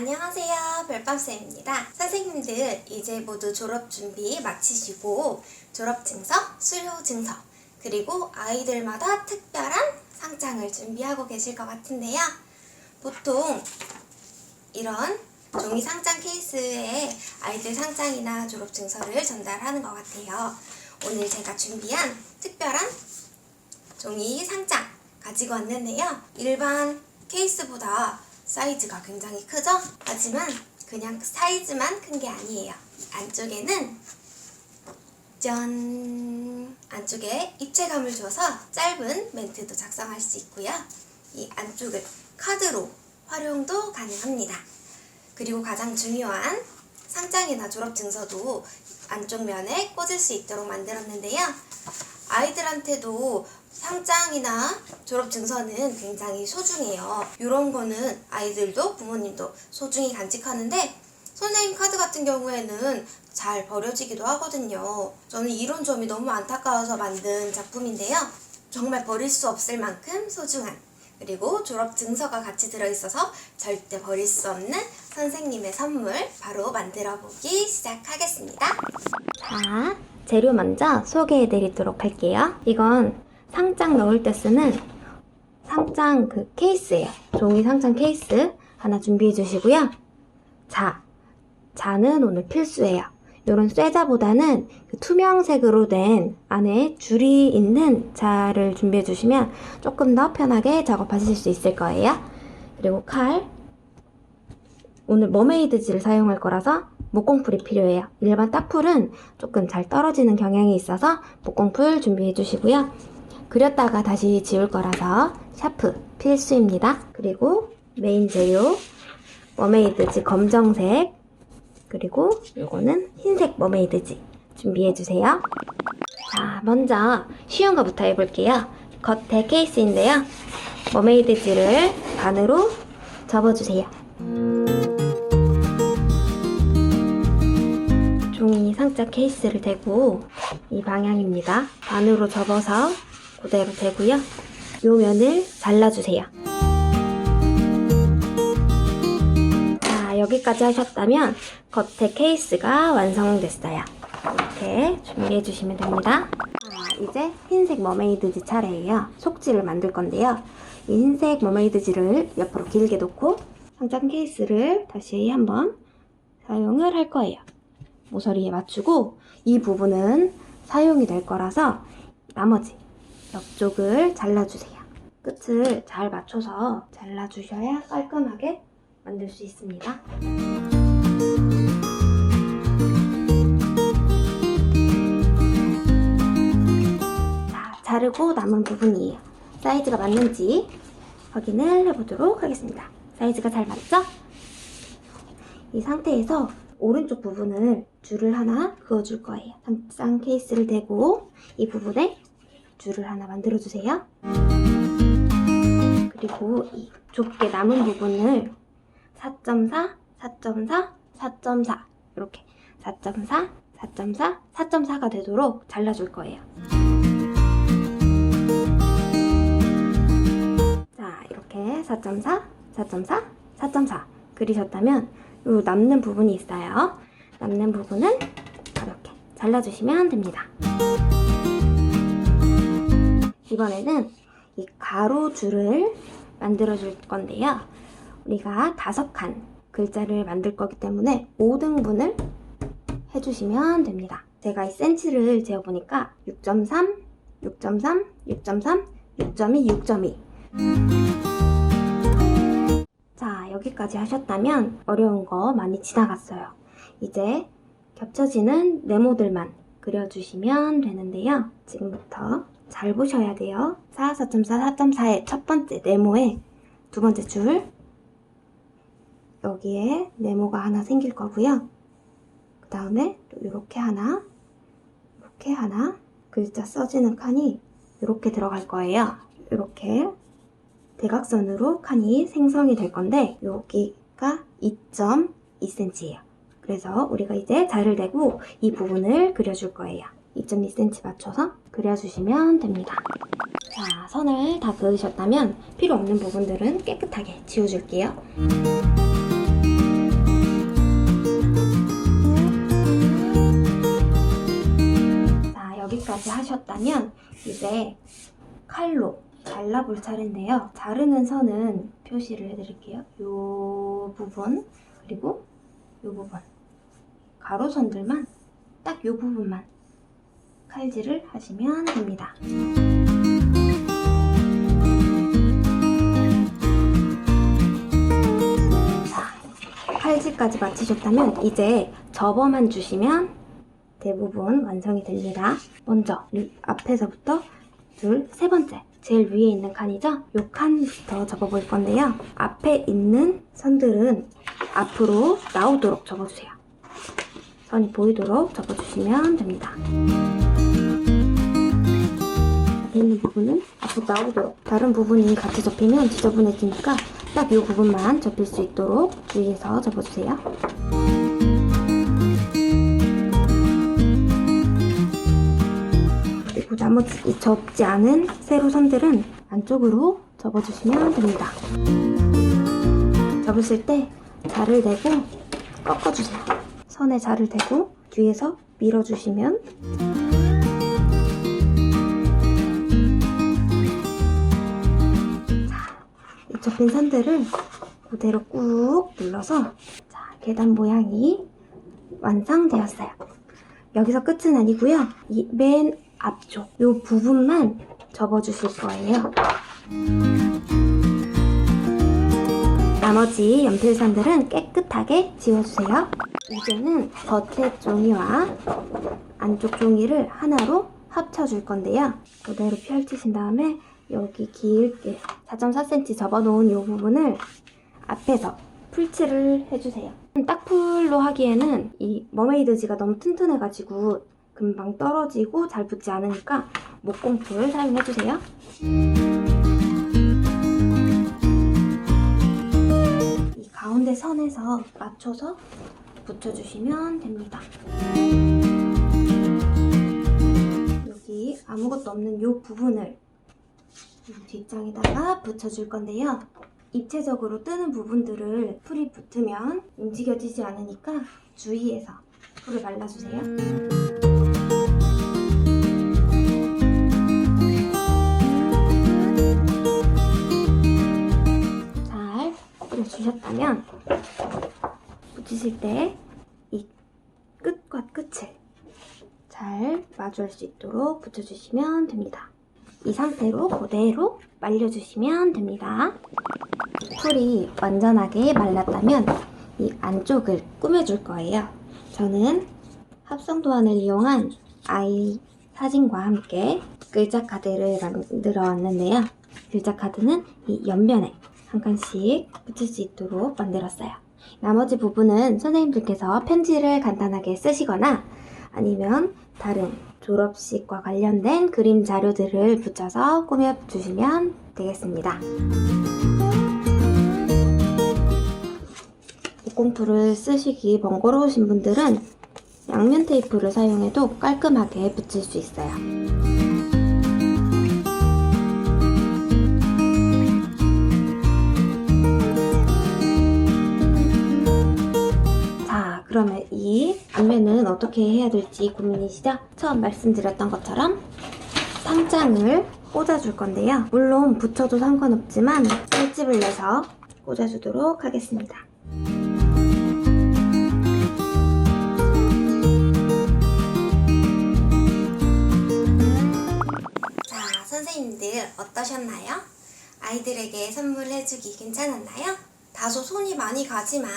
안녕하세요. 별밤쌤입니다. 선생님들 이제 모두 졸업 준비 마치시고 졸업 증서, 수료 증서, 그리고 아이들마다 특별한 상장을 준비하고 계실 것 같은데요. 보통 이런 종이 상장 케이스에 아이들 상장이나 졸업 증서를 전달하는 것 같아요. 오늘 제가 준비한 특별한 종이 상장 가지고 왔는데요. 일반 케이스보다 사이즈가 굉장히 크죠? 하지만 그냥 사이즈만 큰 게 아니에요. 안쪽에는 짠! 안쪽에 입체감을 줘서 짧은 멘트도 작성할 수 있고요. 이 안쪽을 카드로 활용도 가능합니다. 그리고 가장 중요한 상장이나 졸업 증서도 안쪽 면에 꽂을 수 있도록 만들었는데요. 아이들한테도 상장이나 졸업 증서는 굉장히 소중해요. 이런 거는 아이들도 부모님도 소중히 간직하는데 선생님 카드 같은 경우에는 잘 버려지기도 하거든요. 저는 이런 점이 너무 안타까워서 만든 작품인데요. 정말 버릴 수 없을 만큼 소중한 그리고 졸업 증서가 같이 들어있어서 절대 버릴 수 없는 선생님의 선물 바로 만들어 보기 시작하겠습니다. 자, 재료 먼저 소개해 드리도록 할게요. 이건 상장 넣을 때 쓰는 상장 그 케이스예요. 종이 상장 케이스 하나 준비해 주시고요. 자, 자는 오늘 필수예요. 이런 쇠자보다는 그 투명색으로 된 안에 줄이 있는 자를 준비해 주시면 조금 더 편하게 작업하실 수 있을 거예요. 그리고 칼. 오늘 머메이드지를 사용할 거라서 목공풀이 필요해요. 일반 딱풀은 조금 잘 떨어지는 경향이 있어서 목공풀 준비해 주시고요. 그렸다가 다시 지울 거라서 샤프 필수입니다. 그리고 메인 재료 머메이드지 검정색 그리고 이거는 흰색 머메이드지 준비해 주세요. 자, 먼저 쉬운 거부터 해볼게요. 겉에 케이스인데요. 머메이드지를 반으로 접어주세요. 종이 상자 케이스를 대고 이 방향입니다. 반으로 접어서 그대로 대고요. 요 면을 잘라주세요. 자, 여기까지 하셨다면 겉에 케이스가 완성됐어요. 이렇게 준비해 주시면 됩니다. 자, 이제 흰색 머메이드지 차례예요. 속지를 만들 건데요. 이 흰색 머메이드지를 옆으로 길게 놓고 상장 케이스를 다시 한번 사용을 할 거예요. 모서리에 맞추고 이 부분은 사용이 될 거라서 나머지 옆쪽을 잘라주세요. 끝을 잘 맞춰서 잘라주셔야 깔끔하게 만들 수 있습니다. 자, 자르고 남은 부분이에요. 사이즈가 맞는지 확인을 해보도록 하겠습니다. 사이즈가 잘 맞죠? 이 상태에서 오른쪽 부분을 줄을 하나 그어줄 거예요. 상장 케이스를 대고 이 부분에 줄을 하나 만들어 주세요. 그리고 이 좁게 남은 부분을 4.4, 4.4, 4.4 이렇게 4.4, 4.4, 4.4가 되도록 잘라줄 거예요. 자, 이렇게 4.4, 4.4, 4.4 그리셨다면 요 남는 부분이 있어요. 남는 부분은 이렇게 잘라주시면 됩니다. 이번에는 이 가로줄을 만들어 줄 건데요. 우리가 다섯 칸 글자를 만들 거기 때문에 5등분을 해주시면 됩니다. 제가 이 센치를 재어보니까 6.3, 6.3, 6.3, 6.2, 6.2. 자, 여기까지 하셨다면 어려운 거 많이 지나갔어요. 이제 겹쳐지는 네모들만 그려주시면 되는데요. 지금부터 잘 보셔야 돼요. 4, 4.4, 4.4의 첫 번째 네모에 두 번째 줄 여기에 네모가 하나 생길 거고요. 그 다음에 또 이렇게 하나 이렇게 하나 글자 써지는 칸이 이렇게 들어갈 거예요. 이렇게 대각선으로 칸이 생성이 될 건데 여기가 2.2cm예요. 그래서 우리가 이제 자를 대고 이 부분을 그려줄 거예요. 2.2cm 맞춰서 그려주시면 됩니다. 자, 선을 다 그으셨다면 필요 없는 부분들은 깨끗하게 지워줄게요. 자, 여기까지 하셨다면 이제 칼로 잘라볼 차례인데요. 자르는 선은 표시를 해드릴게요. 이 부분 그리고 이 부분 가로선들만 딱이 부분만 칼질을 하시면 됩니다. 자, 칼질까지 마치셨다면 이제 접어만 주시면 대부분 완성이 됩니다. 먼저 이 앞에서부터 둘, 세 번째 제일 위에 있는 칸이죠? 요 칸부터 접어볼 건데요. 앞에 있는 선들은 앞으로 나오도록 접어주세요. 선이 보이도록 접어주시면 됩니다. 부분은 앞으로 나오도록 다른 부분이 같이 접히면 지저분해지니까 딱 이 부분만 접힐 수 있도록 주의해서 접어주세요. 그리고 나머지 이 접지 않은 세로 선들은 안쪽으로 접어주시면 됩니다. 접으실 때 자를 대고 꺾어주세요. 선에 자를 대고 뒤에서 밀어주시면 접힌 선들을 그대로 꾹 눌러서 자, 계단 모양이 완성되었어요. 여기서 끝은 아니고요. 이 맨 앞쪽 이 부분만 접어주실 거예요. 나머지 연필선들은 깨끗하게 지워주세요. 이제는 겉에 종이와 안쪽 종이를 하나로 합쳐줄 건데요. 그대로 펼치신 다음에 여기 길게 4.4cm 접어놓은 이 부분을 앞에서 풀칠을 해주세요. 딱풀로 하기에는 이 머메이드지가 너무 튼튼해가지고 금방 떨어지고 잘 붙지 않으니까 목공풀 사용해주세요. 이 가운데 선에서 맞춰서 붙여주시면 됩니다. 여기 아무것도 없는 이 부분을 이 뒷장에다가 붙여줄 건데요. 입체적으로 뜨는 부분들을 풀이 붙으면 움직여지지 않으니까 주의해서 풀을 발라주세요. 잘 뿌려주셨다면 붙이실 때 이 끝과 끝을 잘 마주할 수 있도록 붙여주시면 됩니다. 이 상태로 그대로 말려주시면 됩니다. 풀이 완전하게 말랐다면 이 안쪽을 꾸며줄 거예요. 저는 합성도안을 이용한 아이 사진과 함께 글자 카드를 만들어 왔는데요. 글자 카드는 이 옆면에 한 칸씩 붙일 수 있도록 만들었어요. 나머지 부분은 선생님들께서 편지를 간단하게 쓰시거나 아니면 다른 졸업식과 관련된 그림 자료들을 붙여서 꾸며주시면 되겠습니다. 목공풀을 쓰시기 번거로우신 분들은 양면 테이프를 사용해도 깔끔하게 붙일 수 있어요. 이 앞면은 어떻게 해야 될지 고민이시죠? 처음 말씀드렸던 것처럼 상장을 꽂아줄 건데요. 물론 붙여도 상관없지만 살집을 내서 꽂아주도록 하겠습니다. 자, 선생님들 어떠셨나요? 아이들에게 선물해주기 괜찮았나요? 다소 손이 많이 가지만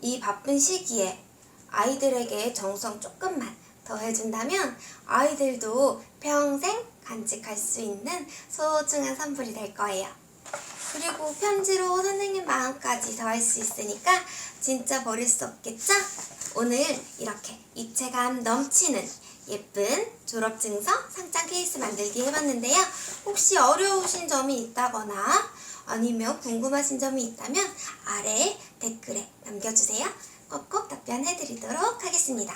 이 바쁜 시기에 아이들에게 정성 조금만 더 해준다면 아이들도 평생 간직할 수 있는 소중한 선물이 될 거예요. 그리고 편지로 선생님 마음까지 더할 수 있으니까 진짜 버릴 수 없겠죠? 오늘 이렇게 입체감 넘치는 예쁜 졸업증서 상장 케이스 만들기 해봤는데요. 혹시 어려우신 점이 있다거나 아니면 궁금하신 점이 있다면 아래 댓글에 남겨주세요. 꼭꼭 답변해드리도록 하겠습니다.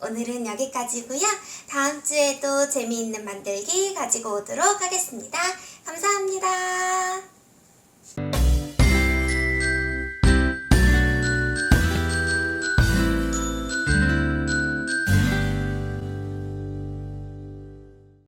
오늘은 여기까지고요. 다음 주에도 재미있는 만들기 가지고 오도록 하겠습니다. 감사합니다.